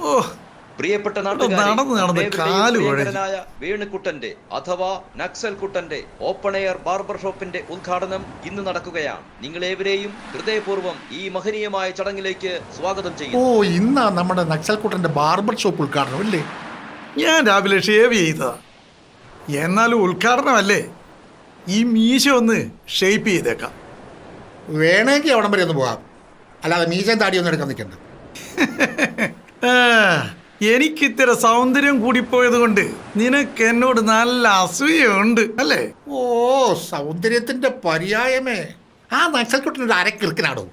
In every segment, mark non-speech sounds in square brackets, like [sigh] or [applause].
ഓ പ്രിയപ്പെട്ട വേണുക്കുട്ടന്റെ അഥവാ നക്സൽ കുട്ടന്റെ ഓപ്പൺ എയർ ബാർബർ ഷോപ്പിന്റെ ഉദ്ഘാടനം ഇന്ന് നടക്കുകയാണ്. നിങ്ങളേവരെയും ഹൃദയപൂർവം ഈ മഹനീയമായ ചടങ്ങിലേക്ക് സ്വാഗതം ഓ ഇന്നാ നമ്മുടെ നക്സൽ കുട്ടന്റെ ബാർബർ ഷോപ്പ് ഉദ്ഘാടനം അല്ലേ? ഞാൻ രാവിലെ ഷേവ് ചെയ്തതാ. എന്നാലും ഉദ്ഘാടനമല്ലേ? ഈ മീശ ഒന്ന് ഷേപ്പ് ചെയ്തേക്കാം. വേണമെങ്കിൽ അവിടം വരെ ഒന്ന് പോകാം. അല്ലാതെ മീശ താടി ഒന്നും എടുക്കാൻ നിൽക്കണ്ട. [laughs] ആ, എനിക്ക് ഇത്തിരി സൗന്ദര്യം കൂടിപ്പോയത് കൊണ്ട് നിനക്ക് എന്നോട് നല്ല അസൂയുണ്ട് അല്ലേ? ഓ സൗന്ദര്യത്തിന്റെ പര്യായമേ. ആ നക്സൽക്കുട്ടനൊരു അര കിറുക്കനാടോ?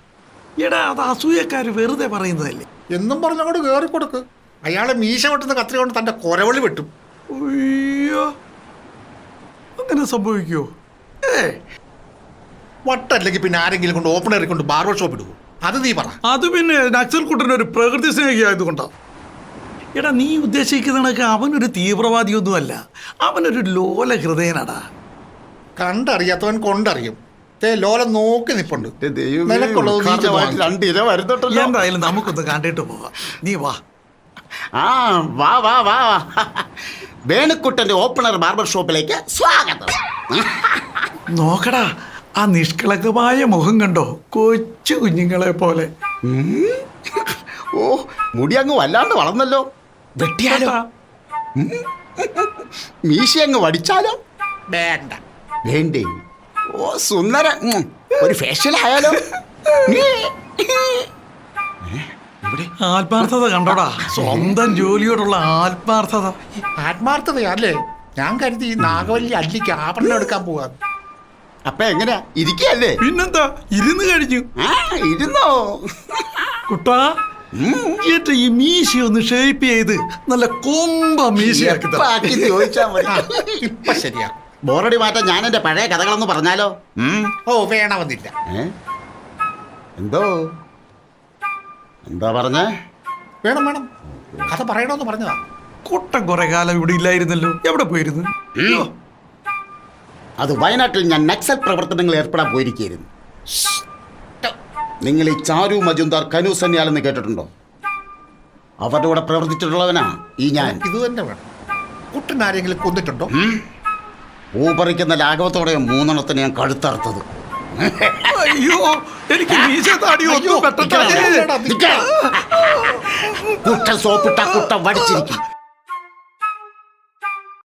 എടാ അത് അസൂയക്കാർ വെറുതെ പറയുന്നതല്ലേ? എന്നും പറഞ്ഞങ്ങോട്ട് കയറി കൊടുക്ക് അയാളെ മീശ വെട്ടുന്ന കത്രി കൊണ്ട് തന്റെ കൊരവളി വെട്ടും. അയ്യോ അങ്ങനെ സംഭവിക്കുമോ ഏ. വട്ടല്ലെങ്കിൽ പിന്നെ ആരെങ്കിലും കൊണ്ട് ഓപ്പണറി കൊണ്ട് ബാർബർ ഷോപ്പ് ഇടുവോ? അത് നീ പറ. അത് പിന്നെ നക്സൽ കുട്ടന്റെ ഒരു പ്രകൃതി സ്നേഹിയായതുകൊണ്ടാണ് എടാ നീ ഉദ്ദേശിക്കുന്നതൊക്കെ അവനൊരു തീവ്രവാദിയൊന്നുമല്ല. അവനൊരു ലോല ഹൃദയനാടാ കണ്ടറിയാത്തവൻ കൊണ്ടറിയും. തേ ലോലം നോക്കി നിപ്പുണ്ട്. എന്തായാലും നമുക്കൊന്ന് കണ്ടിട്ട് പോവാം. നീ വാ. ആ വാ വാ വാ. വേണുക്കുട്ടന്റെ ഓപ്പണർ ബാർബർ ഷോപ്പിലേക്ക് സ്വാഗതം. നോക്കടാ ആ നിഷ്കളങ്കമായ മുഖം കണ്ടോ? കൊച്ചു കുഞ്ഞുങ്ങളെ പോലെ. ഓ മുടി അങ്ങ് വല്ലാണ്ട് വളർന്നല്ലോ. വെട്ടിയാലോ? മീശ അങ്ങ് വടിച്ചാലോ? വേണ്ട. വേണ്ടേ. ഓ സുന്ദര. ഒരു ഫേഷ്യൽ ആയാലോ? ആത്മാർത്ഥത കണ്ടോടാ. സ്വന്തം ജോലിയോടുള്ള ആത്മാർത്ഥത. ആത്മാർത്ഥതയല്ലേ ഞാൻ കരുതി ഈ നാഗവല്ലി അല്ലിക്ക് ആഭരണം എടുക്കാൻ പോകാം അപ്പൊ എങ്ങനെയാ ഇരിക്കല്ലേ? പിന്നെന്താ? ഇരുന്ന് കഴിഞ്ഞു ആ ഇരുന്നോ? കുട്ടാ ഏറ്റ ഈ മീശ ഒന്ന് ഷേപ്പ് ചെയ്ത് നല്ല കൊമ്പ മീശയാക്കി തരാം. ചോദിച്ചാ മതി. ഇപ്പൊ ശരിയാ. ബോറടി മാറ്റാൻ ഞാൻ എന്റെ പഴയ കഥകളൊന്ന് പറഞ്ഞാലോ? ഉം. ഓ വേണമെന്നില്ല. ഏ? എന്തോ? എന്താ പറഞ്ഞേ? വേണം വേണം. കഥ പറയണമെന്ന് പറഞ്ഞതാ. കുട്ടൻ കുറെ കാലം ഇവിടെ ഇല്ലായിരുന്നല്ലോ. എവിടെ പോയിരുന്നു? ഉം. അത് വയനാട്ടിൽ ഞാൻ നക്സൽ പ്രവർത്തനങ്ങൾ ഏർപ്പെടാൻ പോയിരിക്കുകയായിരുന്നു. നിങ്ങൾ ഈ ചാരു മജുന്ദാർ കനു സന്യാലെന്ന് കേട്ടിട്ടുണ്ടോ? അവരുടെ കൂടെ പ്രവർത്തിച്ചിട്ടുള്ളവനാ ഈ ഞാൻ. ഇത് തന്നെ വേണം. കുട്ടനാരെങ്കിലും കൊന്നിട്ടുണ്ടോ? ഊപ്പറിക്കുന്ന ലാഘവത്തോടെ മൂന്നെണ്ണത്തിന് ഞാൻ കഴുത്തറുത്തത്. അയ്യോ എനിക്ക്. കുട്ട സോപ്പിട്ട കുട്ട വടിച്ചിരിക്കും.